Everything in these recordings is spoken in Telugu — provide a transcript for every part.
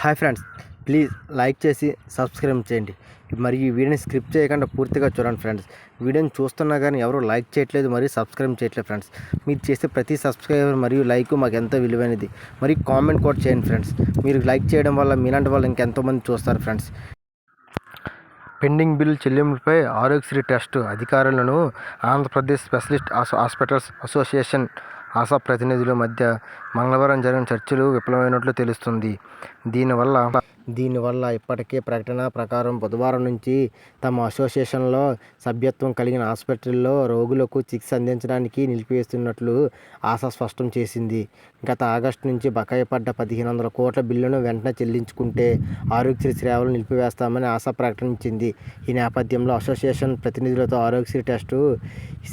హాయ్ ఫ్రెండ్స్ ప్లీజ్ లైక్ చేసి సబ్స్క్రైబ్ చేయండి. మరియు ఈ వీడియోని స్క్రిప్ట్ చేయకుండా పూర్తిగా చూడండి ఫ్రెండ్స్. వీడియోని చూస్తున్నా కానీ ఎవరు లైక్ చేయట్లేదు మరియు సబ్స్క్రైబ్ చేయట్లేదు ఫ్రెండ్స్. మీరు చేసే ప్రతి సబ్స్క్రైబర్ మరియు లైక్ మాకు ఎంతో విలువైనది. మరి కామెంట్ కూడా చేయండి ఫ్రెండ్స్. మీరు లైక్ చేయడం వల్ల మీలాంటి వాళ్ళు ఇంకెంతోమంది చూస్తారు ఫ్రెండ్స్. పెండింగ్ బిల్ చెల్లింపుపై ఆరోగ్యశ్రీ టెస్ట్ అధికారులను Andhra Pradesh specialist hospitals association ASHA ప్రతినిధుల మధ్య మంగళవారం జరిగిన చర్చలు విఫలమైనట్లు తెలుస్తుంది. దీనివల్ల దీనివల్ల ఇప్పటికే ప్రకటన ప్రకారం బుధవారం నుంచి తమ అసోసియేషన్లో సభ్యత్వం కలిగిన హాస్పిటల్లో రోగులకు చికిత్స అందించడానికి నిలిపివేస్తున్నట్లు ఆశా స్పష్టం చేసింది. గత ఆగస్టు నుంచి బకాయి పడ్డ పదిహేను వందల కోట్ల బిల్లును వెంటనే చెల్లించుకుంటే ఆరోగ్యశ్రీ సేవలు నిలిపివేస్తామని ఆశా ప్రకటించింది. ఈ నేపథ్యంలో అసోసియేషన్ ప్రతినిధులతో ఆరోగ్యశ్రీ టెస్టు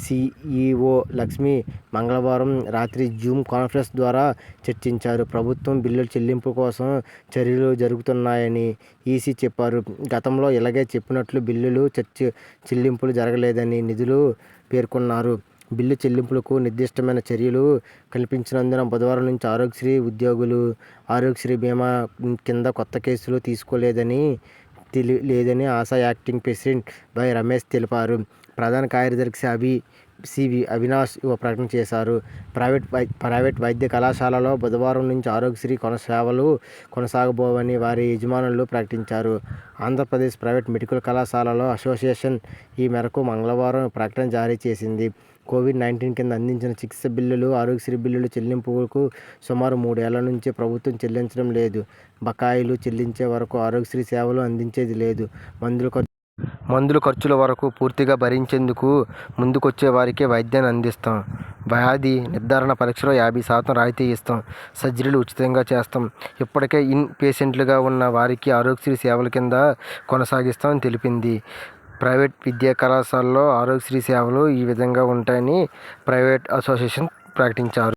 సిఈఓ లక్ష్మి మంగళవారం రాత్రి జూమ్ కాన్ఫరెన్స్ ద్వారా చర్చించారు. ప్రభుత్వం బిల్లుల చెల్లింపు కోసం చర్యలు జరుగుతున్నాయని ఈసీ చెప్పారు. గతంలో ఇలాగే చెప్పినట్లు బిల్లులు చర్చ చెల్లింపులు జరగలేదని నిధులు పేర్కొన్నారు. బిల్లు చెల్లింపులకు నిర్దిష్టమైన చర్యలు కల్పించినందున బుధవారం నుంచి ఆరోగ్యశ్రీ ఉద్యోగులు ఆరోగ్యశ్రీ బీమా కింద కొత్త కేసులు తీసుకోలేదని తెలి లేదని ASHA acting president Y Ramesh తెలిపారు. ప్రధాన కార్యదర్శి అభి సివి అవినాష్ ఓ ప్రకటన చేశారు. ప్రైవేట్ వై ప్రైవేట్ వైద్య కళాశాలలో బుధవారం నుంచి ఆరోగ్యశ్రీ కొన సేవలు కొనసాగబోవని వారి యజమానులు ప్రకటించారు. ఆంధ్రప్రదేశ్ ప్రైవేట్ మెడికల్ కళాశాలలో అసోసియేషన్ ఈ మేరకు మంగళవారం ప్రకటన జారీ చేసింది. కోవిడ్ నైన్టీన్ కింద అందించిన చికిత్స బిల్లులు ఆరోగ్యశ్రీ బిల్లులు చెల్లింపులకు సుమారు మూడేళ్ళ నుంచి ప్రభుత్వం చెల్లించడం లేదు. బకాయిలు చెల్లించే వరకు ఆరోగ్యశ్రీ సేవలు అందించేది లేదు. మందులు మందుల ఖర్చుల వరకు పూర్తిగా భరించేందుకు ముందుకొచ్చే వారికే వైద్యాన్ని అందిస్తాం. వ్యాధి నిర్ధారణ పరీక్షలో యాభై శాతం రాయితీ ఇస్తాం. సర్జరీలు ఉచితంగా చేస్తాం. ఇప్పటికే ఇన్ పేషెంట్లుగా ఉన్న వారికి ఆరోగ్యశ్రీ సేవల కింద కొనసాగిస్తామని తెలిపింది. ప్రైవేట్ విద్యా కళాశాలలో ఆరోగ్యశ్రీ సేవలు ఈ విధంగా ఉంటాయని ప్రైవేట్ అసోసియేషన్ ప్రకటించారు.